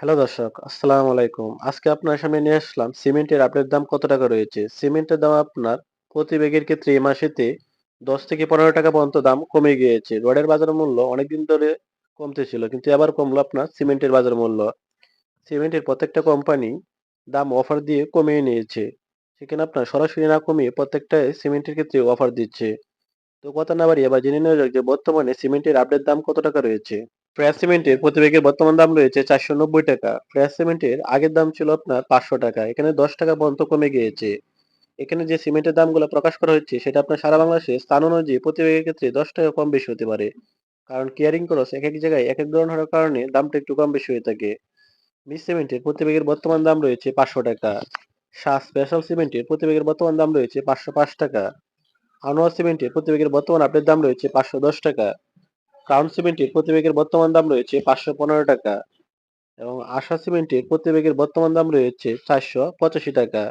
Hello দর্শক, আসসালামু আলাইকুম। আজকে আপনার সামনে নিয়ে আসলাম সিমেন্টের আপডেট দাম কত টাকা রয়েছে। সিমেন্টের দাম আপনার প্রতি ব্যাগের ক্ষেত্রে এই মাসেতে ১০ থেকে ১৫ টাকা পর্যন্ত দাম কমে গিয়েছে। রডের বাজার মূল্য অনেকদিন ধরে কমতে ছিল কিন্তু এবার কমলো আপনার সিমেন্টের বাজার মূল্য। সিমেন্টের প্রত্যেকটা কোম্পানি দাম অফার দিয়ে কমিয়ে নিয়েছে। সেখানে আপনার সরাসরি না কমিয়ে প্রত্যেকটাই সিমেন্টের ক্ষেত্রে অফার দিচ্ছে। তো কথা না বাড়িয়ে এবার জেনে নেওয়া যাক যে বর্তমানে সিমেন্টের আপডেট দাম কত টাকা রয়েছে। ফ্রেশ সিমেন্টের প্রতি ব্যাগের বর্তমান দাম রয়েছে ৪৯০ টাকা। ফ্রেশ সিমেন্টের আগের দাম ছিল আপনার ৫০০ টাকা। এখানে ১০ টাকা পর্যন্ত কমে গিয়েছে। এখানে যে সিমেন্টের দামগুলো প্রকাশ করা হচ্ছে, সেটা আপনার সারা বাংলাদেশে স্থান অনুযায়ী প্রতি ব্যাগের ক্ষেত্রে ১০ টাকা কম বেশি হতে পারে। কারণ কেয়ারিং খরচ এক জায়গায় এক এক ধরনের হওয়ার কারণে দামটা একটু কম বেশি হয়ে থাকে। মিক্স সিমেন্টের প্রতি ব্যাগের বর্তমান দাম রয়েছে ৫০০ টাকা। শাহ স্পেশাল সিমেন্টের প্রতি ব্যাগের বর্তমান দাম রয়েছে ৫০৫ টাকা। আনোয়ার সিমেন্টের প্রতি ব্যাগের বর্তমান আপডেট দাম রয়েছে ৫১০ টাকা। ক্রাউন সিমেন্টের প্রতি ব্যাগের বর্তমান দাম রয়েছে ৫১৫ টাকা এবং আশা সিমেন্টের প্রতি ব্যাগের বর্তমান দাম রয়েছে ৪৮৫ টাকা।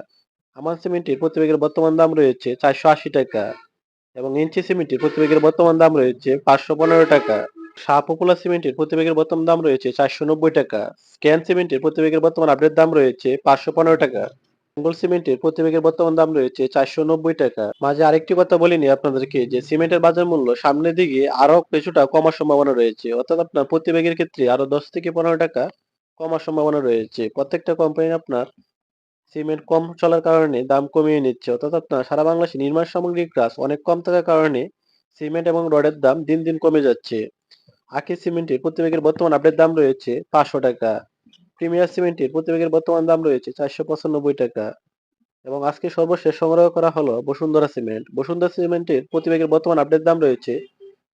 আমান সিমেন্টের প্রতি ব্যাগের বর্তমান দাম রয়েছে ৪৮০ টাকা এবং ইঞ্চি সিমেন্টের প্রতি ব্যাগের বর্তমান দাম রয়েছে ৫১৫ টাকা। শাহ পপুলার সিমেন্টের প্রতি ব্যাগের বর্তমান দাম রয়েছে ৪৯০ টাকা। স্ক্যান সিমেন্টের প্রতি ব্যাগের বর্তমান আপডেট দাম রয়েছে ৫১৫ টাকা। বেঙ্গল সিমেন্টের প্রতি ব্যাগের বর্তমান দাম রয়েছে ৪৯০ টাকা। মাঝে আরেকটি কথা বলিনি আপনাদেরকে যে সিমেন্টের বাজার মূল্য সামনের দিকে আরও কিছুটা কমার সম্ভাবনা রয়েছে। অর্থাৎ আপনার প্রতি ব্যাগের ক্ষেত্রে আরও ১০ থেকে ১৫ টাকা কমার সম্ভাবনা রয়েছে। প্রত্যেকটা কোম্পানি আপনার সিমেন্ট কম চলার কারণে দাম কমিয়ে নিচ্ছে। অর্থাৎ আপনার সারা বাংলাদেশে নির্মাণ সামগ্রীর কাজ অনেক কম থাকার কারণে সিমেন্ট এবং রডের দাম দিন, দিন কমে যাচ্ছে। আকি সিমেন্টের প্রতি ব্যাগের বর্তমান আপডেট দাম রয়েছে ৫০০ টাকা। প্রিমিয়ার সিমেন্টের প্রতি ব্যাগের বর্তমান দাম রয়েছে ৪৯৫ টাকা এবং আজকে সর্বশেষ সংগ্রহ করা হলো বসুন্ধরা সিমেন্ট। বসুন্ধরা সিমেন্টের প্রতি ব্যাগের বর্তমান আপডেট দাম রয়েছে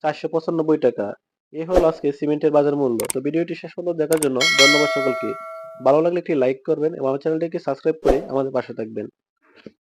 ৪৯৫ টাকা। এ হলো আজকে সিমেন্টের বাজার মূল্য। তো ভিডিওটি শেষ পর্যন্ত দেখার জন্য ধন্যবাদ সকলকে। ভালো লাগলে একটি লাইক করবেন এবং আমার চ্যানেলটিকে সাবস্ক্রাইব করে আমাদের পাশে থাকবেন।